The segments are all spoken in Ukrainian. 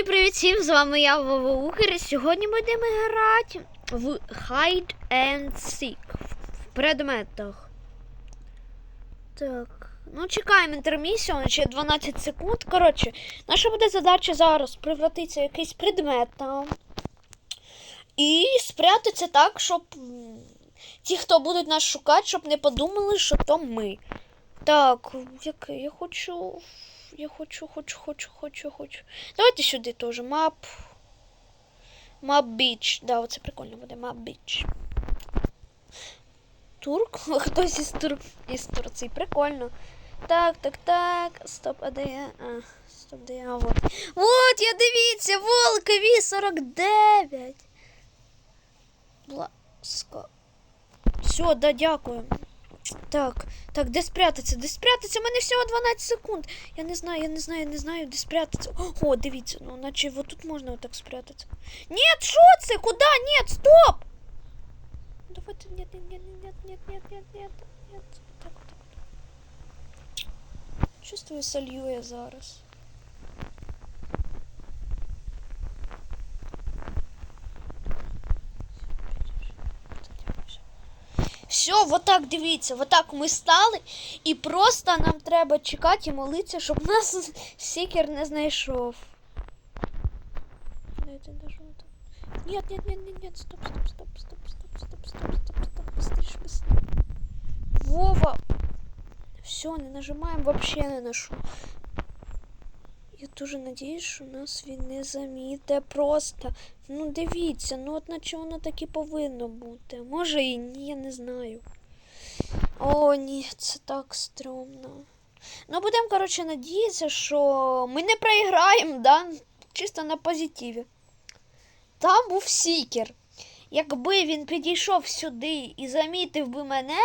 і привіт всім! З вами я Вова Ухер. Сьогодні будемо грати в Hide and Seek в предметах. Так, ну чекаємо інтермісію, ще 12 секунд. Коротше, наша буде задача зараз превратитися в якийсь предмет там. І спрятатися так, щоб ті, хто будуть нас шукати, щоб не подумали, що то ми. Так, як я хочу. Я хочу, хочу, хочу, хочу, хочу. Давайте сюди теж. Мап. Мап біч. Да, оце прикольно буде. Мап біч. Турк? Хтось із, Тур... із Турції. Прикольно. Так, так, так. Стоп, а де я? А, стоп, де я? Вот. Вот, я дивіться, Волкові 49. Бласка. Все, да, дякую. Так, так, де спрятатися? Де спрятатися? У мене всього 12 секунд. Я не знаю, я не знаю, я не знаю, де спрятатися. О, дивіться, ну наче вот тут можна отак спрятатися. Ні, що це? Куди? Ні, стоп! Давайте, ні, ні, ні, ні, ні, ні, ні, ні, ні. Так, так, так. Чувствую, солью я зараз. Все, вот так дивіться, вот так ми стали, і просто нам треба чекати і молитися, щоб нас сікер не знайшов. Нет, нет, нет, нет, нет, стоп, стоп, стоп, стоп, стоп, стоп, стоп, стоп, стоп, быстрее, быстрее. Вова! Все, не нажимаем вообще на що. Я дуже надіюсь, що нас він не заміте просто. Ну дивіться, ну от наче воно так і повинно бути. Може і ні, я не знаю. О, ні, це так стрьомно. Ну, будемо, коротше, надіятися, що ми не проіграємо, да? Чисто на позитиві. Там був сікер. Якби він підійшов сюди і замітив би мене,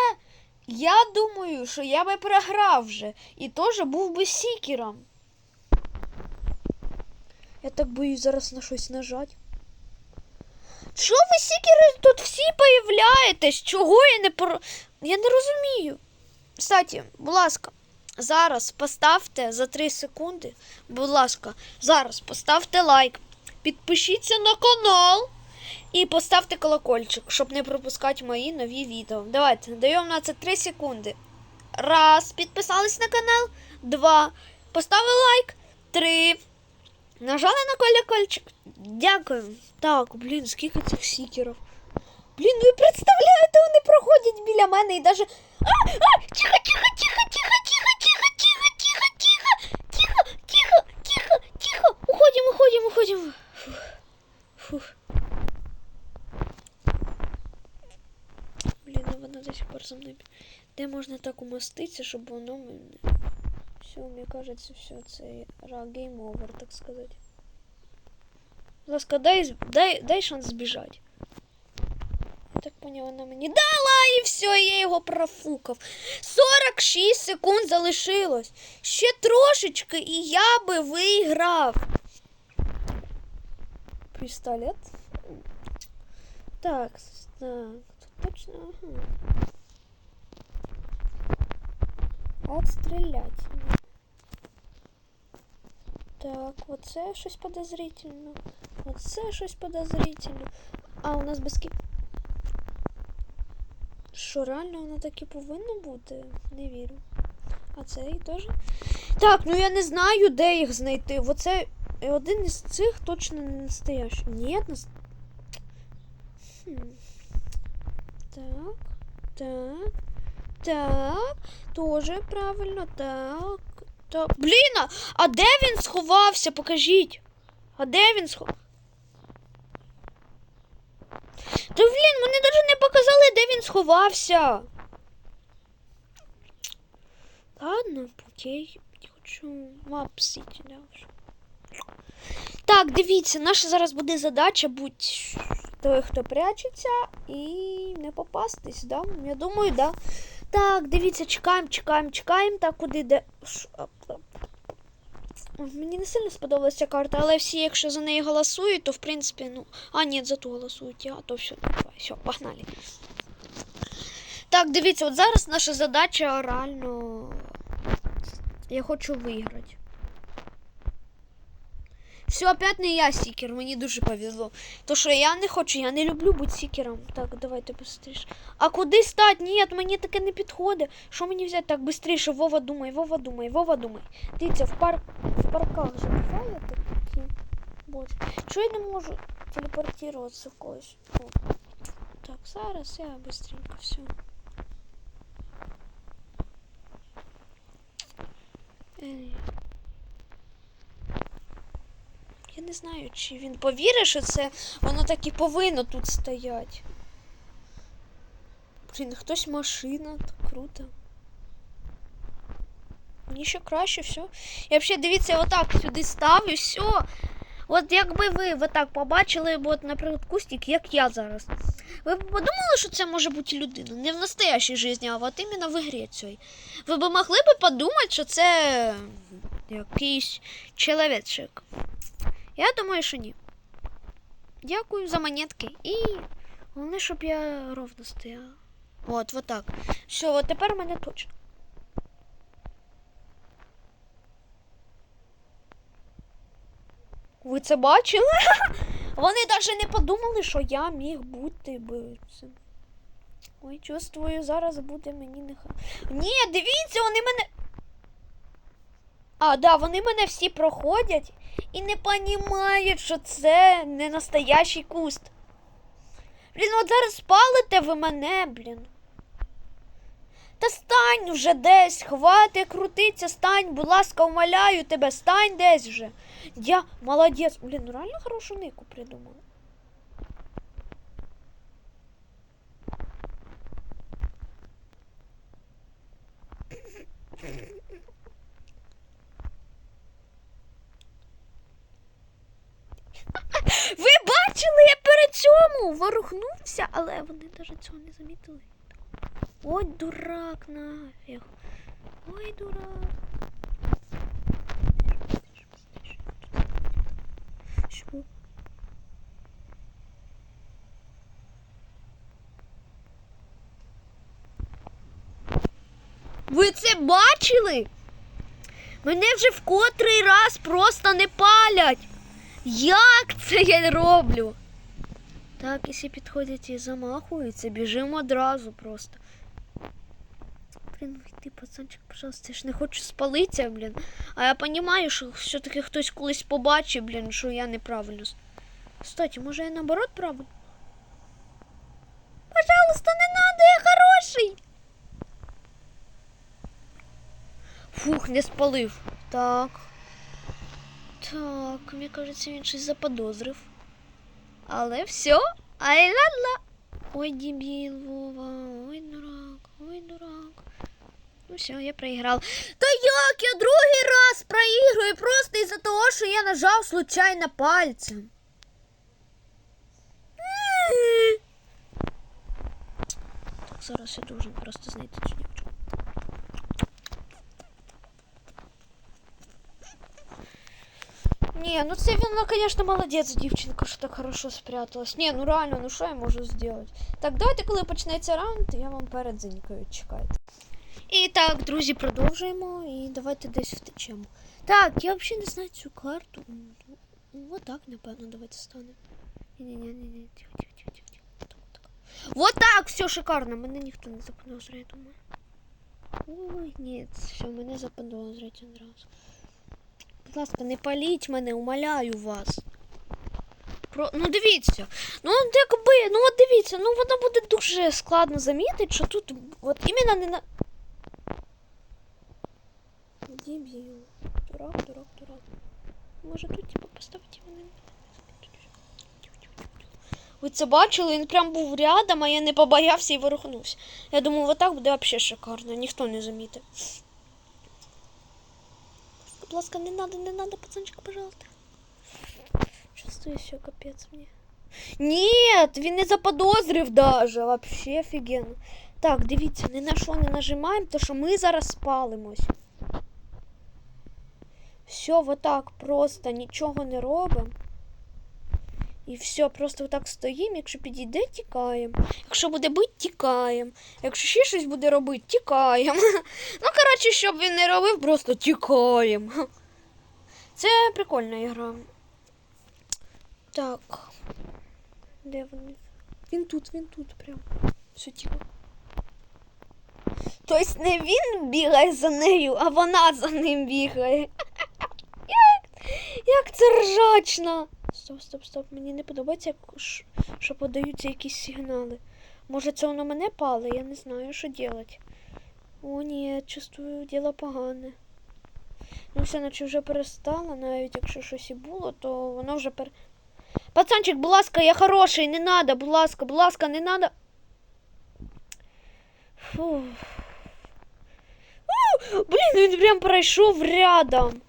я думаю, що я би програв вже. І теж був би сікером. Я так боюсь зараз на щось нажати. Чого ви сікери тут всі появляєтесь? Чого я не про. Я не розумію. Кстати, будь ласка, зараз поставте за 3 секунди. Будь ласка, зараз поставте лайк, підпишіться на канал і поставте колокольчик, щоб не пропускати мої нові відео. Давайте, даємо на це 3 секунди. Раз, підписались на канал. Два. Поставили лайк. Три. Нажали на колокольчик. Дякую. Так, блін, скільки цих сікерів. Блін, ви представляєте, вони проходять біля мене і даже. А, а, тихо, тихо, тихо, тихо, тихо, тихо, тихо, тихо, тихо, тихо, тихо, тихо, тихо. Уходим, уходим, уходим. Фух. Фух. Блін, ну вона до сих пор за мною. Де можна так умоститися, щоб воно мене. Все, мне кажется, все, це гейм овер, так сказать. Будь ласка, дай, дай, дай шанс збіжати. Я так поняла, вона мені дала і все, я його профукав. 46 секунд залишилось. Ще трошечки, і я би виграв. Пістолет. Так, с- так, тут точно. Ага. Отстрілять. Так, оце щось подозрительно. Оце щось подозрительно. А у нас без кі... Що, реально воно так і повинно бути? Не вірю. А цей теж? Так, ну я не знаю, де їх знайти. Оце один із цих точно не настоящий. Ні, нас... Хм. Так, так, так. Тоже правильно, так. Та... Блін, а де він сховався? Покажіть. А де він сховався? Та блін, мені навіть не показали, де він сховався. Ладно, окей. Хочу мап сіті, вже. Так, дивіться, наша зараз буде задача будь той, хто прячеться, і не попастись, да? Я думаю, да. Так, дивіться, чекаємо, чекаємо, чекаємо. Так, куди де. Мені не сильно сподобалася карта, але всі, якщо за неї голосують, то в принципі, ну. А, ні, за ту голосують, а то все, давай, все, погнали. Так, дивіться, от зараз наша задача реально. Я хочу виграти. Все, опять не я сікер, мені дуже повезло. То що я не хочу, я не люблю бути сікером. Так, давайте быстріше. А куди стать? Ні, мені таке не підходить. Що мені взяти так быстріше? Вова думай, Вова думай, Вова думай. Дивіться, в парк в парках же буває такі. Боже. Чого я не можу телепортуватися в когось? О. Так, зараз я быстренько все. Ей. Не знаю, чи він повірить, що це воно так і повинно тут стоять. Блін, хтось машина, так круто. Мені ще краще, все. Я взагалі, дивіться, отак сюди ставлю, все. От якби ви отак побачили, бо, от, наприклад, кустик, як я зараз. Ви б подумали, що це може бути людина? Не в настоящій житті, а от іменно в ігрі цій. Ви б могли б подумати, що це якийсь чоловічок. Я думаю, що ні. Дякую за монетки. І головне, щоб я ровно стояла. От, вот так. Все, от тепер у мене точно. Ви це бачили? Вони навіть не подумали, що я міг бути цим. Ой, чувствую, зараз буде мені нехай. Ні, дивіться, вони мене. А, да, вони мене всі проходять і не розуміють, що це не настоящий куст. Блін, от зараз спалите ви мене, блін. Та стань вже десь, хвати крутиться, стань, будь ласка, умоляю тебе, стань десь вже. Я молодець. Блін, ну реально хорошу нику придумала. Ви бачили, я перед цьому ворухнувся, але вони навіть цього не замітили. Ой, дурак нафіг. Ой, дурак. Що? Ви це бачили? Мене вже в котрий раз просто не палять. Як це я роблю? Так, якщо підходять і замахуються, біжимо одразу просто. Блін, йди, пацанчик, пожалуйста, я ж не хочу спалитися, блін. А я розумію, що все-таки хтось колись побачить, блін, що я неправильно. Кстати, може я наоборот правильно? Пожалуйста, не надо, я хороший. Фух, не спалив. Так. Так, мені кажеться, він щось заподозрив. Але все, ай ла Ой, дебіл, Вова, ой, дурак, ой, дурак. Ну все, я проіграв. Та як я другий раз проігрую просто із-за того, що я нажав случайно пальцем. Так, зараз я должен просто знайти цю дівчинку. Не, ну це вона, конечно, молодець, дівчинка, що Так хорошо спряталась. Не, ну реально, ну що я можу зробити? Так, давайте, коли почнеться раунд, я вам передзенькаю, чекайте. І так, друзі, продовжуємо і давайте десь втечемо. Так, я взагалі не знаю цю карту. Вот так, напевно, давайте станемо. Ні-ні-ні, тихо, тихо, тихо, тихо, тихо. Вот так, все шикарно, мене ніхто не заподозрює, думаю. Ой, ні, все, мене заподозрять одразу. Будь ласка, не паліть мене, умоляю вас. Про... Ну дивіться, ну якби, ну от дивіться, ну воно буде дуже складно замітити, що тут от іменно не на. Дебіл. Дурак, дурак, дурак. Може тут типу поставити вони. Ви це бачили? Він прям був рядом, а я не побоявся і ворухнувся. Я думаю, вот так буде взагалі шикарно, ніхто не замітить. Будь ласка, не надо, не надо, пацанчик, пожалуйста. Чувствую все, капець мені. Нет, він не заподозрив даже. Вообще офігенно. Так, дивіться, ні на що не нажимаємо, то що ми зараз спалимось. Все, вот так просто нічого не робимо. І все, просто отак стоїмо. Якщо підійде, тікаємо. Якщо буде бити, тікаємо. Якщо ще щось буде робити, тікаємо. Ну, коротше, щоб він не робив, просто тікаємо. Це прикольна ігра. Так. Де вони? Він тут, він тут прям. Все тихо. Тобто не він бігає за нею, а вона за ним бігає. Як, як це ржачно. Стоп, стоп, стоп. Мені не подобається, що подаються якісь сигнали. Може, це воно мене пале, я не знаю, що робити. О, ні, чувствую, діло погане. Ну, все, наче вже перестало, навіть якщо щось і було, то воно вже пер. Пацанчик, будь ласка, я хороший, не надо, будь ласка, будь ласка, не надо. Фу. У, блін, він прям пройшов рядом.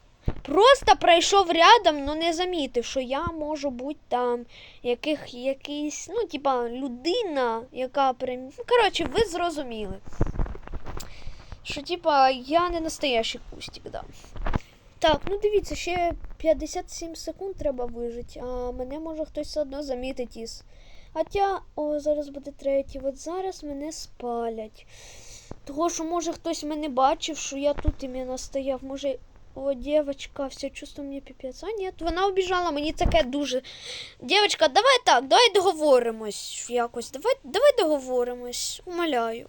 Просто пройшов рядом, але не замітив, що я можу бути там яких, якийсь, ну, типа, людина, яка прям. Ну, коротше, ви зрозуміли. Що, типа, я не настоящий кустик, да. Так, ну дивіться, ще 57 секунд треба вижити, а мене може хтось все одно замітить із. Хоча, о, зараз буде третій. От зараз мене спалять. Того, що може хтось мене бачив, що я тут іменно стояв. Може, о, дівчинка, все чувство мені піпець. А ні, вона обіжала, мені таке дуже. Дівчинка, давай так, давай договоримось якось. Давай, давай договоримось, умоляю.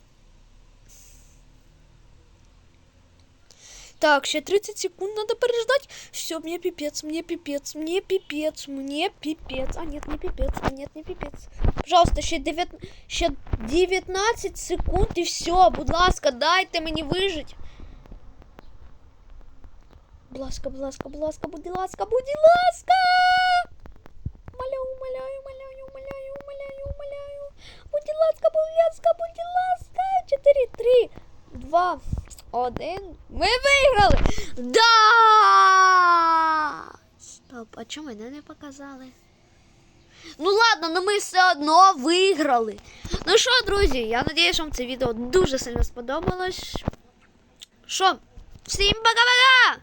Так, ще 30 секунд надо переждать. Все, мне пипец, мне пипец, мне пипец, мне пипец. А нет, не пипец, а нет, не пипец. Пожалуйста, ще, 9, ще 19 секунд і все, будь ласка, дайте мені вижити. Будь ласка, будь ласка, будь ласка, будь ласка, будь ласка. Умоляю, умоляю, умоляю, умоляю, умоляю, умоляю. Будь ласка, будь ласка, будь ласка. 4, 3, 2, 1. Ми виграли! Да! Стоп, а чому мене не показали? Ну ладно, ну ми все одно виграли. Ну що, друзі, я надіюсь, вам це відео дуже сильно сподобалось. Що? Всім пока-пока!